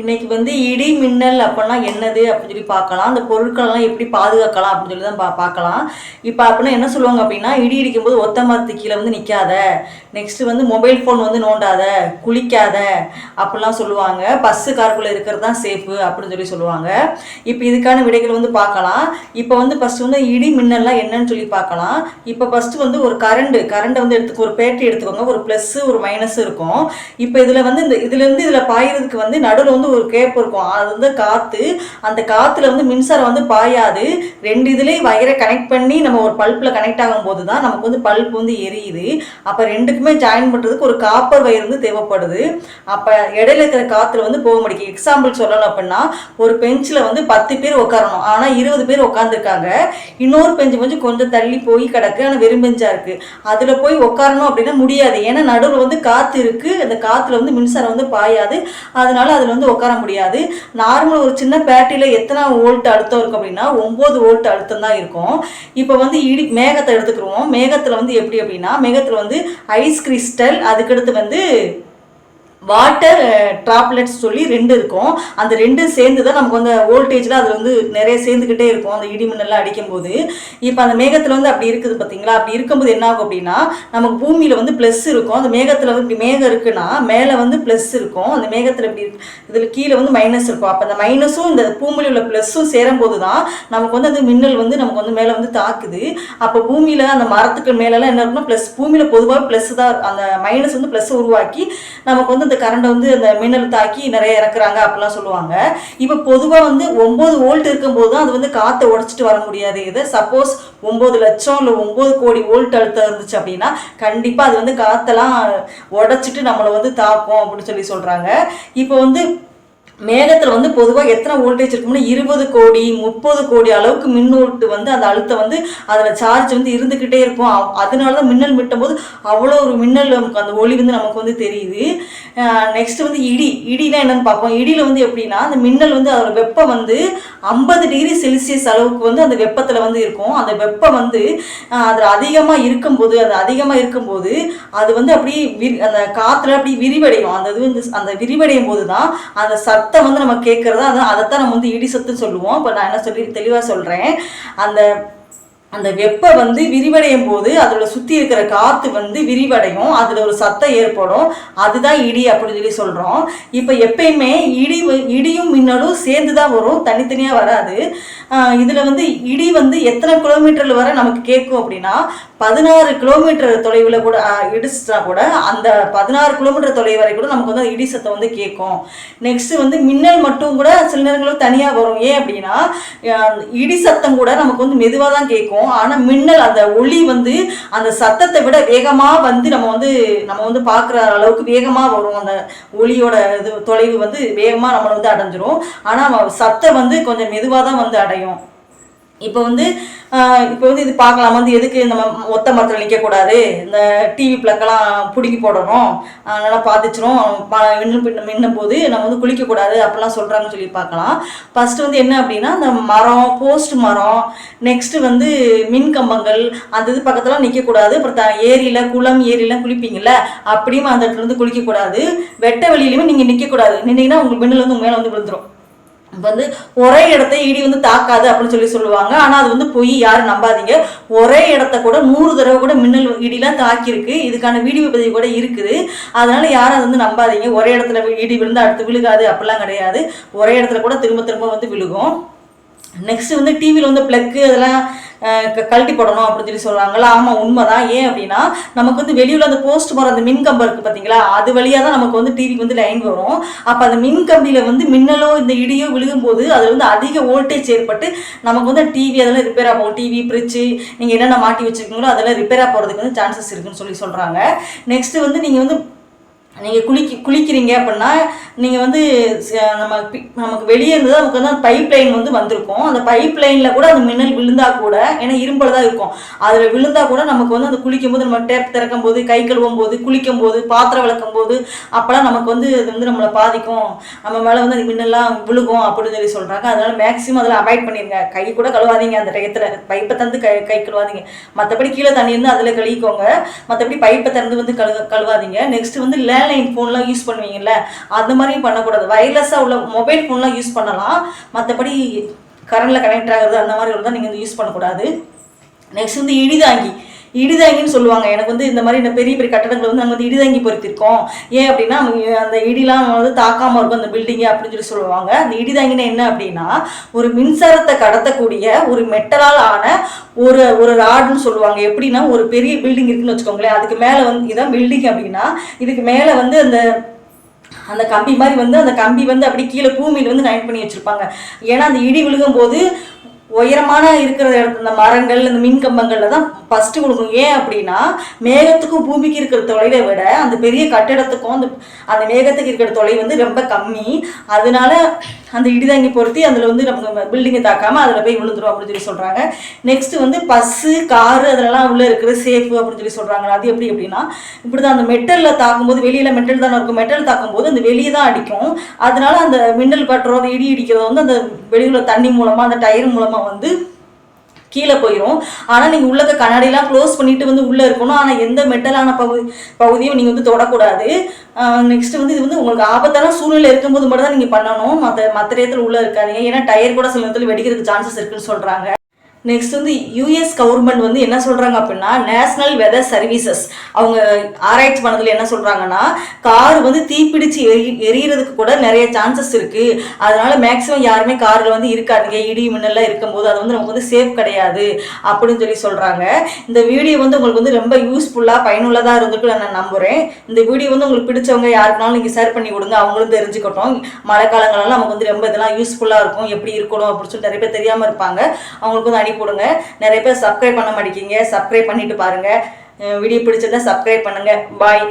இன்னைக்கு வந்து இடி மின்னல் அப்படின்னா என்னது அப்படின்னு சொல்லி பார்க்கலாம். அந்த பொருட்களெல்லாம் எப்படி பாதுகாக்கலாம் அப்படின்னு சொல்லி தான் பா பார்க்கலாம். இப்போ அப்படின்னா என்ன சொல்லுவாங்க அப்படின்னா இடி இடிக்கும்போது ஒத்த மரத்து கீழே வந்து நிற்காத நெக்ஸ்ட் வந்து மொபைல் ஃபோன் வந்து நோண்டாத. குளிக்காத. அப்படிலாம் சொல்லுவாங்க. பஸ்ஸு காருக்குள்ளே இருக்கிறது தான் சேஃபு அப்படின்னு சொல்லி சொல்லுவாங்க. இப்போ இதுக்கான விடைகள் வந்து பார்க்கலாம். இப்போ வந்து ஃபஸ்ட்டு வந்து இடி மின்னல்லாம் என்னன்னு சொல்லி பார்க்கலாம். இப்போ ஃபஸ்ட்டு வந்து ஒரு கரண்ட் கரண்ட்டை வந்து எடுத்துக்க ஒரு பேட்டரி எடுத்துக்கோங்க. ஒரு ப்ளஸ்ஸு ஒரு மைனஸ் இருக்கும். இப்போ இதில் வந்து இந்த இதுலேருந்து இதில் பாயிறதுக்கு வந்து நடுவில் வந்து ஒரு கேப் இருக்கும். அது வந்து காற்று அந்த காற்றுல வந்து மின்சாரம் வந்து பாயாது. ரெண்டு இதுலேயும் வயரை கனெக்ட் பண்ணி நம்ம ஒரு பல்பில் கனெக்ட் ஆகும்போது தான் நமக்கு வந்து பல்ப் வந்து எரியுது. அப்போ ரெண்டுக்குமே ஜாயின் பண்ணுறதுக்கு ஒரு காப்பர் வயர் வந்து தேவைப்படுது. அப்போ இடையில இருக்கிற காற்றுல வந்து போக முடியும். எக்ஸாம்பிள் சொல்லணும் அப்படின்னா ஒரு பெஞ்சில் வந்து பத்து பேர் உட்காரணும் ஆனால் இருபது பேர் உட்காந்துருக்காங்க இன்னொரு பெஞ்சு கொஞ்சம் கொஞ்சம் தள்ளி போய் கிடக்கு. ஆனால் வெறும் பெஞ்சாக இருக்குது அதில் போய் உட்காரணும் அப்படின்னா முடியாது. ஏன்னா நடுவில் வந்து காற்று இருக்குது அந்த காற்றுல வந்து மின்சாரம் வந்து பாயாது. அதனால அதில் வந்து உட்கார முடியாது. நார்மல் ஒரு சின்ன பேட்டரியில் எத்தனை வோல்ட் அழுத்தம் இருக்கும் அப்படின்னா ஒம்பது வோல்ட் அழுத்தம் தான் இருக்கும். இப்போ வந்து இடி மேகத்தை எடுத்துக்கிருவோம் மேகத்தில் வந்து எப்படி அப்படின்னா மேகத்தில் வந்து ஐஸ் கிறிஸ்டல் அதுக்கடுத்து வந்து வாட்டர் ட்ராப்லெட்ஸ் eh, சொல்லி ரெண்டு இருக்கும். அந்த ரெண்டும் சேர்ந்து தான் நமக்கு வந்து வோல்டேஜில் அதில் வந்து நிறைய சேர்ந்துக்கிட்டே இருக்கும். அந்த இடிமின்னெல்லாம் அடிக்கும்போது. இப்போ அந்த மேகத்தில் வந்து அப்படி இருக்குது பார்த்தீங்களா அப்படி இருக்கும்போது என்ன ஆகும் அப்படின்னா நமக்கு பூமியில் வந்து ப்ளஸ் இருக்கும். அந்த மேகத்தில் வந்து இப்படி மேகம் இருக்குன்னா மேலே வந்து ப்ளஸ் இருக்கும். அந்த மேகத்தில் இப்படி இதில் கீழே வந்து மைனஸ் இருக்கும். அப்போ அந்த மைனஸும் இந்த பூமியில் உள்ள ப்ளஸ்ஸும் சேரும்போது தான் நமக்கு வந்து அந்த மின்னல் வந்து நமக்கு வந்து மேலே வந்து தாக்குது. அப்போ பூமியில் அந்த மரத்துக்கு மேலெல்லாம் என்ன இருக்குன்னா ப்ளஸ் பூமியில் பொதுவாக ப்ளஸ் தான் அந்த மைனஸ் வந்து ப்ளஸ் உருவாக்கி நமக்கு வந்து அந்த இந்த கரண்டை வந்து அந்த மின்னல் தாக்கி நிறைய இறக்குறாங்க அப்படிலாம் சொல்லுவாங்க. இப்போ பொதுவாக வந்து ஒம்பது வோல்ட் இருக்கும்போது தான் அது வந்து காற்றை உடச்சிட்டு வர முடியாது. இது சப்போஸ் ஒம்பது லட்சம் இல்லை ஒம்பது கோடி வோல்ட் அழுத்தம் இருந்துச்சு அப்படின்னா கண்டிப்பாக அது வந்து காற்றெல்லாம் உடச்சிட்டு நம்மளை வந்து தாக்கும் அப்படின்னு சொல்லி சொல்கிறாங்க இப்போ வந்து மேகத்தில் வந்து பொதுவாக எத்தனை வோல்டேஜ் இருக்கும்னா இருபது கோடி முப்பது கோடி அளவுக்கு மின்னோட்டு வந்து அந்த அழுத்தம் வந்து அதில் சார்ஜ் வந்து இருந்துக்கிட்டே இருக்கும். அதனால தான் மின்னல் மிட்டும் போது அவ்வளோ ஒரு மின்னல் நமக்கு அந்த ஒளி வந்து நமக்கு வந்து தெரியுது. நெக்ஸ்ட் வந்து இடி. இடினா என்னன்னு பார்ப்போம். இடியில் வந்து எப்படின்னா அந்த மின்னல் வந்து அதோட வெப்பம் வந்து ஐம்பது டிகிரி செல்சியஸ் அளவுக்கு வந்து அந்த வெப்பத்தில் வந்து இருக்கும். அந்த வெப்பம் வந்து அதில் அதிகமாக இருக்கும்போது அது அதிகமாக இருக்கும்போது அது வந்து அப்படியே விரி அந்த காற்றுல அப்படி விரிவடையும். அந்த இது வந்து அந்த விரிவடையும் போது தான் அந்த சத்தம் வந்து நம்ம கேட்குறதா அதான் அதைத்தான் நம்ம வந்து இடி சத்துன்னு சொல்லுவோம். இப்போ நான் என்ன சொல்லி தெளிவாக சொல்கிறேன் அந்த அந்த வெப்பம் வந்து விரிவடையும் போது அதோட சுற்றி இருக்கிற காற்று வந்து விரிவடையும். அதில் ஒரு சத்தம் ஏற்படும். அதுதான் இடி அப்படின்னு சொல்லி சொல்கிறோம் இப்போ எப்பயுமே இடி இடியும் மின்னலும் சேர்ந்து தான் வரும். தனித்தனியாக வராது. இதில் வந்து இடி வந்து எத்தனை கிலோமீட்டரில் வர நமக்கு கேட்கும் அப்படின்னா பதினாறு கிலோமீட்டர் தொலைவில் கூட இடிச்சுட்டா இடிச்சிட்டா கூட அந்த பதினாறு கிலோமீட்டர் தொலைவு வரை கூட நமக்கு வந்து இடி சத்தம் வந்து கேட்கும். நெக்ஸ்ட் வந்து மின்னல் மட்டும் கூட சில நேரங்களில் தனியாக வரும். ஏன் அப்படின்னா இடி சத்தம் கூட நமக்கு வந்து மெதுவாக தான் கேட்கும். ஆனால் மின்னல் அந்த ஒளி வந்து அந்த சத்தத்தை விட வேகமாக வந்து நம்ம வந்து நம்ம வந்து பார்க்குற அளவுக்கு வேகமாக வரும். அந்த ஒளியோட இது தொலைவு வந்து வேகமாக நம்மளை வந்து அடைஞ்சிரும். ஆனால் சத்தம் வந்து கொஞ்சம் மெதுவாக தான் வந்து அடையும். இப்போ வந்து இப்போ வந்து இது பார்க்கலாம்? வந்து எதுக்கு நம்ம ஒத்த மரத்தில் நிற்கக்கூடாது இந்த டிவி பிளக்கெல்லாம் பிடுங்கி போடணும். அதனால் நல்லா பாதிச்சிரும் மின்னும் பின்ன மின்னும் போது நம்ம வந்து குளிக்கக்கூடாது அப்படிலாம் சொல்கிறாங்கன்னு சொல்லி பார்க்கலாம். ஃபஸ்ட்டு வந்து என்ன அப்படின்னா இந்த மரம் போஸ்ட் மரம் நெக்ஸ்ட்டு வந்து மின் கம்பங்கள் அந்த இது பக்கத்தில் நிற்கக்கூடாது அப்புறம் ஏரியில் குளம் ஏரியிலாம் குளிப்பீங்கள்ல அப்படியும் அந்த இடத்துல வந்து குளிக்கக்கூடாது. வெட்ட வெளியிலையுமே நீங்கள் நிற்கக்கூடாது நின்னீங்கன்னா உங்களுக்கு மின்னல் வந்து உங்கள் மேலே வந்து விழுந்துரும். வந்து ஒரே இடத்த இடி வந்து தாக்காது அப்படின்னு சொல்லி சொல்லுவாங்க. ஆனால் அது வந்து பொய் யாரும் நம்பாதீங்க. ஒரே இடத்த கூட நூறு தடவை கூட மின்னல் இடிலாம் தாக்கியிருக்கு. இதுக்கான வீடியோ பதிவு கூட இருக்குது. அதனால யாரும் அதை வந்து நம்பாதீங்க. ஒரே இடத்துல இடி விழுந்து அடுத்து விழுகாது அப்படிலாம் கிடையாது. ஒரே இடத்துல கூட திரும்ப திரும்ப வந்து விழுகும். நெக்ஸ்ட் வந்து டிவியில் வந்து பிளக்கு அதெல்லாம் கழட்டி போடணும் அப்படின்னு சொல்லி சொல்கிறாங்களா ஆமாம் உண்மைதான். ஏன் அப்படின்னா நமக்கு வந்து வெளியில் அந்த போஸ்ட் போகிற அந்த மின்கம்பம் இருக்குது பார்த்தீங்களா அது வழியாக தான் நமக்கு வந்து டிவிக்கு வந்து லைன் வரும். அப்போ அந்த மின் கம்பியில் வந்து மின்னலோ இந்த இடியோ விழுகும்போது அதில் வந்து அதிக வோல்டேஜ் ஏற்பட்டு நமக்கு வந்து டிவி அதெல்லாம் ரிப்பேர் ஆகும் டிவி ஃப்ரிட்ஜு நீங்கள் என்னென்ன மாட்டி வச்சிருக்கீங்களோ அதெல்லாம் ரிப்பேராக போகிறதுக்கு வந்து சான்சஸ் இருக்குன்னு சொல்லி சொல்கிறாங்க நெக்ஸ்ட்டு வந்து நீங்கள் வந்து நீங்கள் குளிக்க குளிக்கிறீங்க அப்படின்னா நீங்கள் வந்து நம்ம நமக்கு வெளியே இருந்து நமக்கு வந்து பைப் லைன் வந்து வந்திருக்கும். அந்த பைப் லைனில் கூட அந்த மின்னல் விழுந்தா கூட ஏன்னா இரும்பில் தான் இருக்கும். அதில் விழுந்தா கூட நமக்கு வந்து அந்த குளிக்கும் போது நம்ம டேப் திறக்கும் போது கை கழுவும் போது குளிக்கும் போது பாத்திரம் விளக்கும் போது அப்போல்லாம் நமக்கு வந்து அது வந்து நம்மளை பாதிக்கும். நம்ம மேலே வந்து அந்த மின்னல்லாம் விழுகும் அப்படின்னு சொல்லி சொல்கிறாங்க அதனால மேக்ஸிமம் அதில் அவாய்ட் பண்ணிடுங்க கை கூட கழுவாதீங்க அந்த டயத்தில் பைப்பை தந்து கை கை கழுவாதீங்க. மற்றபடி கீழே தண்ணி இருந்து அதில் கழுவிக்கோங்க. மற்றபடி பைப்பை திறந்து வந்து கழு கழுவாதீங்க. நெக்ஸ்ட் வந்து லே லேண்ட்லைன் ஃபோன்லாம் யூஸ் பண்ணுவீங்கல்ல அந்த மாதிரி பண்ணக்கூடாது. வயர்லெஸ்ஸாக உள்ள மொபைல் ஃபோன்லாம் யூஸ் பண்ணலாம். மற்றபடி கரண்டில் கனெக்ட் ஆகுறது அந்த மாதிரி தான் நீங்கள் வந்து யூஸ் பண்ணக்கூடாது. நெக்ஸ்ட் வந்து இடிதாங்கி. இடிதாங்கின்னு சொல்லுவாங்க. எனக்கு வந்து இந்த மாதிரி இந்த பெரிய பெரிய கட்டடங்கள் வந்து நாங்கள் வந்து இடிதாங்கி பொருத்திருக்கோம். ஏன் அப்படின்னா அந்த இடிலாம் வந்து தாக்காமல் இருக்கும் அந்த பில்டிங்கு அப்படின்னு சொல்லி சொல்லுவாங்க. அந்த இடிதாங்கினா என்ன அப்படின்னா ஒரு மின்சாரத்தை கடத்தக்கூடிய ஒரு மெட்டலால் ஆன ஒரு ஒரு ராடுன்னு சொல்லுவாங்க. எப்படின்னா ஒரு பெரிய பில்டிங் இருக்குன்னு வச்சுக்கோங்களேன். அதுக்கு மேலே வந்து இதான் பில்டிங் அப்படின்னா இதுக்கு மேலே வந்து அந்த அந்த கம்பி மாதிரி வந்து அந்த கம்பி வந்து அப்படி கீழே பூமியில் வந்து கனெக்ட் பண்ணி வச்சுருப்பாங்க. ஏன்னா அந்த இடி விழுகும் போது உயரமான இருக்கிற இடத்துல இந்த மரங்கள் இந்த மின் கம்பங்கள்ல தான் ஃபஸ்ட்டு கொடுக்கும் ஏன் அப்படின்னா மேகத்துக்கும் பூமிக்கு இருக்கிற தொலைவை விட அந்த பெரிய கட்டிடத்துக்கும் அந்த அந்த மேகத்துக்கு இருக்கிற தொலை வந்து ரொம்ப கம்மி. அதனால அந்த இடிதாங்கி பொருத்தி அதில் வந்து நம்ம பில்டிங்கை தாக்காமல் அதில் போய் விழுந்துரும் அப்படின்னு சொல்லி சொல்கிறாங்க நெக்ஸ்ட் வந்து பஸ்ஸு காரு அதெல்லாம் உள்ளே இருக்கிறது சேஃபு அப்படின்னு சொல்லி சொல்கிறாங்க அது எப்படி அப்படின்னா இப்படி தான் அந்த மெட்டலில் தாக்கும்போது வெளியில் மெட்டல் தானே இருக்கும். மெட்டல் தாக்கும்போது அந்த வெளியே தான் அடிக்கும். அதனால அந்த மின்னல் பட்டுறோம் அந்த இடி இடிக்கிறதோ வந்து அந்த வெளியில் தண்ணி மூலமாக அந்த டயர் மூலமாக வந்து கீழே போயிடும் ஆனால் நீங்கள் உள்ளக்க கண்ணாடிலாம் க்ளோஸ் பண்ணிட்டு வந்து உள்ளே இருக்கணும். ஆனால் எந்த மெட்டலான பகுதி பகுதியும் நீங்கள் வந்து தொடக்கூடாது. நெக்ஸ்ட் வந்து இது வந்து உங்களுக்கு ஆபத்தான சூழ்நிலை இருக்கும்போது மட்டும் தான் நீங்கள் பண்ணணும். மற்ற மற்ற இடத்துல உள்ளே இருக்காதீங்க. ஏன்னா டயர் கூட சில நேரத்தில் வெடிக்கிறதுக்கு சான்சஸ் இருக்குன்னு சொல்கிறாங்க நெக்ஸ்ட் வந்து யூஎஸ் கவர்மெண்ட் வந்து என்ன சொல்கிறாங்க அப்படின்னா நேஷ்னல் வெதர் சர்வீசஸ் அவங்க ஆராய்ச்சி பண்ணதில் என்ன சொல்கிறாங்கன்னா கார் வந்து தீப்பிடிச்சு எரி எரியறதுக்கு கூட நிறைய சான்சஸ் இருக்குது அதனால மேக்ஸிமம் யாருமே காரில் வந்து இருக்காதுங்க. இடி மின்னல்லாம் இருக்கும்போது அது வந்து நமக்கு வந்து சேஃப் கிடையாது அப்படின்னு சொல்லி சொல்கிறாங்க இந்த வீடியோ வந்து உங்களுக்கு வந்து ரொம்ப யூஸ்ஃபுல்லாக பயனுள்ளதாக இருந்திருக்கு நான் நம்புகிறேன் இந்த வீடியோ வந்து உங்களுக்கு பிடிச்சவங்க யாருக்குனாலும் நீங்கள் ஷேர் பண்ணி கொடுங்க. அவங்களும் தெரிஞ்சுக்கட்டும். மழை காலங்களெல்லாம் நமக்கு வந்து ரொம்ப இதெல்லாம் யூஸ்ஃபுல்லாக இருக்கும். எப்படி இருக்கணும் அப்படின்னு சொல்லி நிறைய பேர் தெரியாமல் இருப்பாங்க. அவங்களுக்கு வந்து கொடுங்க. நிறைய பேர் சப்ஸ்கிரைப் பண்ண மாட்டேங்கிங்க சப்ஸ்கிரைப் பண்ணிட்டு பாருங்க. வீடியோ பிடிச்சிருந்தா சப்ஸ்கிரைப் பண்ணுங்க. பாய்